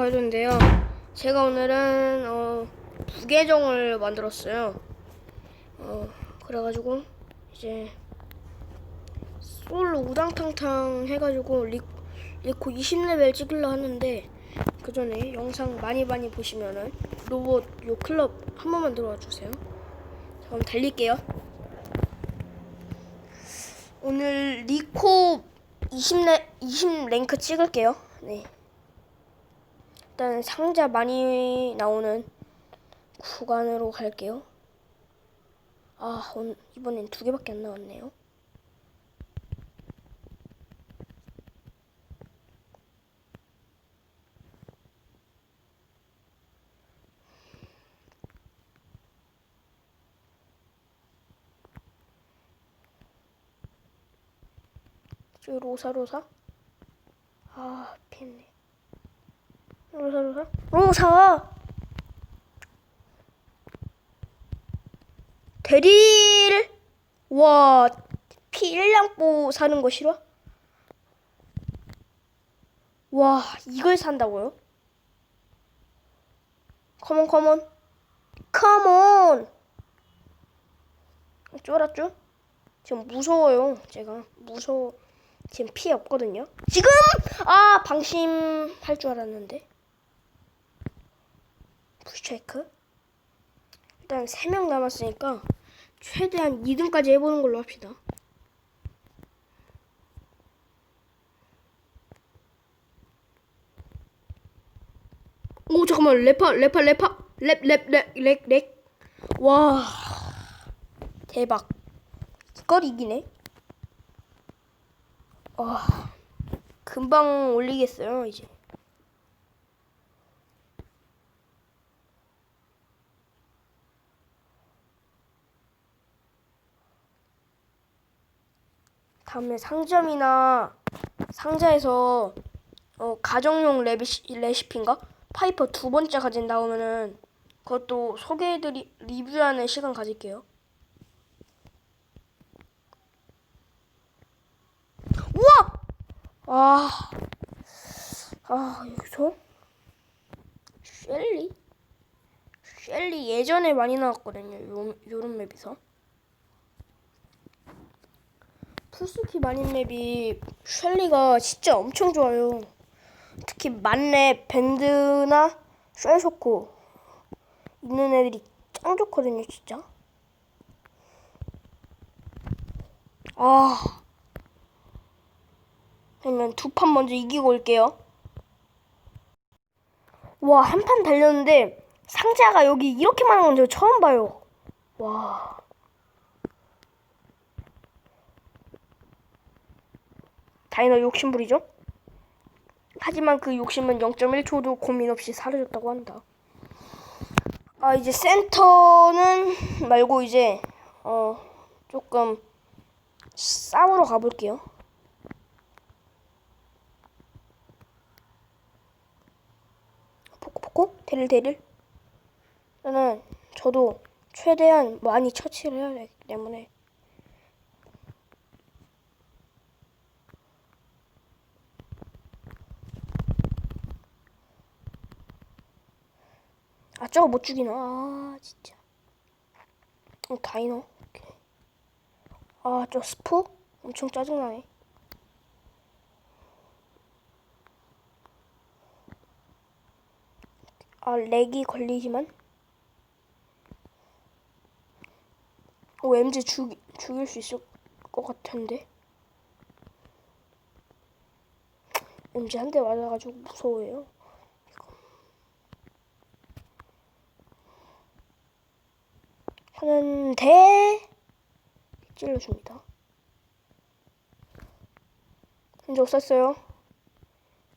가야 되는데요. 제가 오늘은 어, 부계정을 만들었어요. 어, 그래가지고 이제 솔로 우당탕탕 해가지고 리, 리코 20레벨 찍으려 하는데 그 전에 영상 많이 많이 보시면은 로봇 요 클럽 한 번만 들어와 주세요. 자, 그럼 달릴게요. 오늘 리코 20레 20 랭크 찍을게요. 네. 일단 상자 많이 나오는 구간으로 갈게요. 아, 오늘 이번엔 두 개밖에 안 나왔네요. 저 로사 로사? 아, 피했네. 로사 로사? 로사! 대릴! 와, 피 1량보 사는 거 싫어? 와, 이걸 산다고요? 컴온, 컴온. 컴온! 쫄았죠? 지금 무서워요, 제가. 무서워. 지금 피 없거든요. 지금! 아, 방심할 줄 알았는데. 푸시체크. 일단 3명 남았으니까 최대한 2등까지 해보는 걸로 합시다. 오 잠깐만. 래파 래파 래파 랩 랩 랩 랩 랩 와 대박. 이걸 이기네. 와 금방 올리겠어요 이제 다음에 상점이나 상자에서 어, 가정용 레시, 레시피인가? 파이퍼 두 번째 가진 나오면은 그것도 소개해드리 리뷰하는 시간 가질게요. 우와! 아, 아 여기서 셸리? 셸리 예전에 많이 나왔거든요. 요, 요런 맵에서. 풀스키 마린 맵이 셸리가 진짜 엄청 좋아요. 특히 만렙 밴드나 쉘쇼코 있는 애들이 짱 좋거든요, 진짜. 아. 그러면 두 판 먼저 이기고 올게요. 와, 한 판 달렸는데 상자가 여기 이렇게 많은 건 저 처음 봐요. 와. 다이너 욕심부리죠? 하지만 그 욕심은 0.1초도 고민 없이 사라졌다고 한다. 아 이제 센터는 말고 이제 어 조금 싸우러 가볼게요. 포코포코 데릴 데릴. 저는 저도 최대한 많이 처치를 해야 되기 때문에 저거 못 죽이나? 아 진짜. 어, 다이너? 아저 스프 엄청 짜증나네. 아 렉이 걸리지만? 오 MG 죽, 죽일 수 있을 것 같은데? MG 한 대 맞아가지고 무서워요 하는데 찔러줍니다. 현재 없었어요.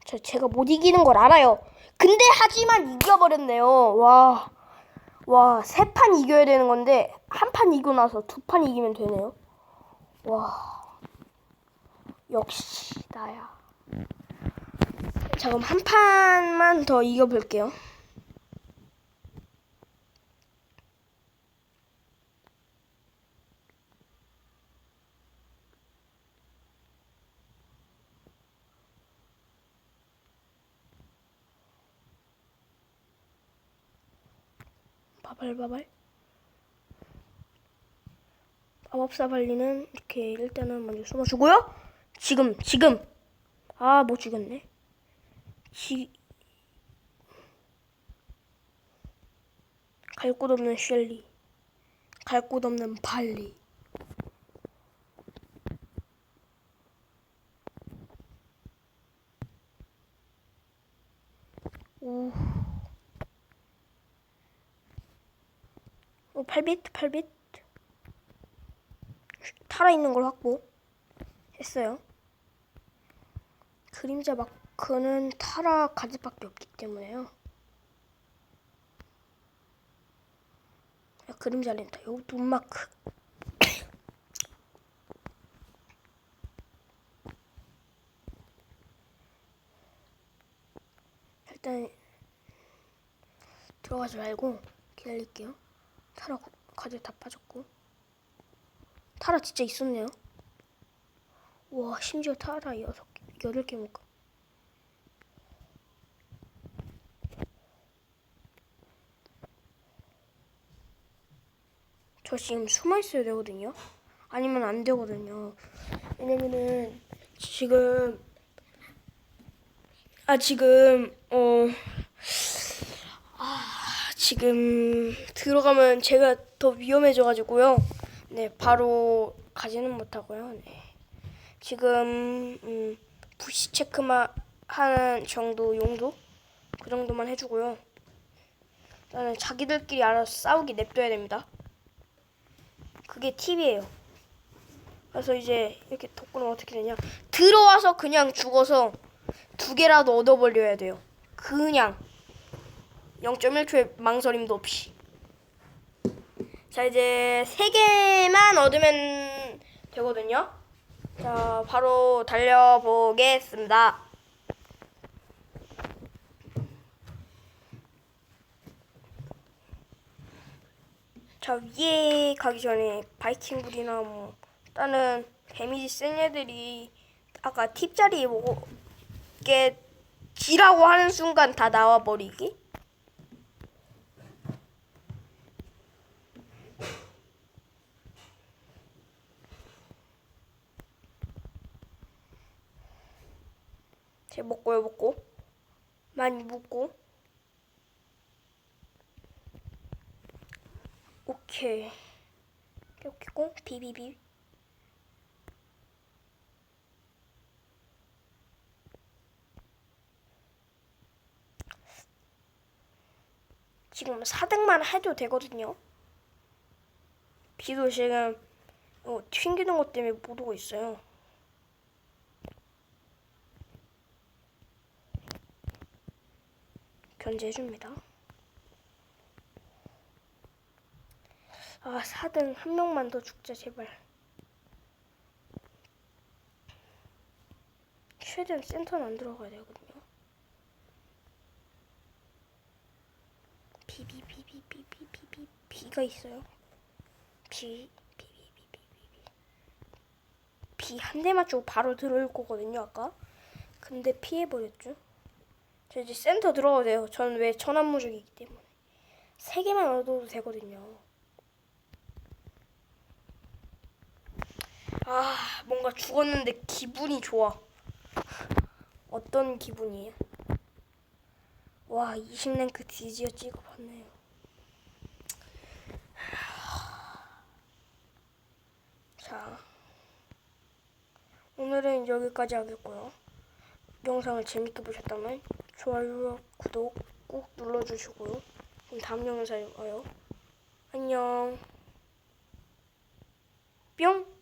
저 제가 못 이기는 걸 알아요. 근데 하지만 이겨버렸네요. 와, 와, 세 판 이겨야 되는 건데 한 판 이기고 나서 두 판 이기면 되네요. 와, 역시 나야. 자 그럼 한 판만 더 이겨볼게요. 바발바발. 마법사 발리는 이렇게 일단은 먼저 숨어주고요. 지금 지금 아 못 죽였네. 지 갈 곳 없는 셸리, 갈 곳 없는 발리. 어, 8비트, 8비트. 타라 있는 걸 확보 했어요. 그림자 마크는 타라 가지밖에 없기 때문에요. 야, 그림자 렌터 여기 눈 마크. 일단 들어가지 말고 기다릴게요. 타라 고- 가지 다 빠졌고. 타라 진짜 있었네요. 와 심지어 타라 여섯 개, 여덟 개 먹고. 저 지금 숨어 있어야 되거든요. 아니면 안 되거든요. 왜냐면은 지금 아 지금 어 아, 지금 들어가면 제가 더 위험해져 가지고요. 네, 바로 가지는 못하고요. 네. 지금 음, 부시 체크만 하는 정도 용도 그 정도만 해주고요. 일단은 자기들끼리 알아서 싸우기 냅둬야 됩니다. 그게 팁이에요. 그래서 이제 이렇게 독구는 어떻게 되냐? 들어와서 그냥 죽어서 두 개라도 얻어버려야 돼요. 그냥 0.1초의 망설임도 없이. 자 이제 세 개만 얻으면 되거든요. 자 바로 달려보겠습니다. 자 위에 가기 전에 바이킹불이나 뭐 다른 데미지 센 애들이 아까 팁자리 뭐게 지라고 하는 순간 다 나와 버리기. 제 먹고요 먹고 많이 먹고. 오케이. 이렇게 꼭 비비비. 지금 4등만 해도 되거든요. 비도 지금 어, 튕기는 것 때문에 못 오고 있어요 견제해줍니다. 아, 4등 한 명만 더 죽자, 제발. 최대한 센터는 안 들어가야 되거든요. 비, 비, 비, 비, 비, 비, 비, 비, 비가 있어요. 비, 비, 비, 비, 비, 비, 비. 비 한 대 맞추고 바로 들어올 거거든요, 아까. 근데 피해버렸죠. 저 이제 센터 들어가도 돼요. 저는 왜 천안무적이기 때문에 세 개만 얻어도 되거든요. 아 뭔가 죽었는데 기분이 좋아. 어떤 기분이에요? 와 20랭크 드디어 찍어봤네요. 자 오늘은 여기까지 하겠고요. 영상을 재밌게 보셨다면 좋아요와 구독 꼭 눌러주시고요. 그럼 다음 영상에 봐요. 안녕. 뿅.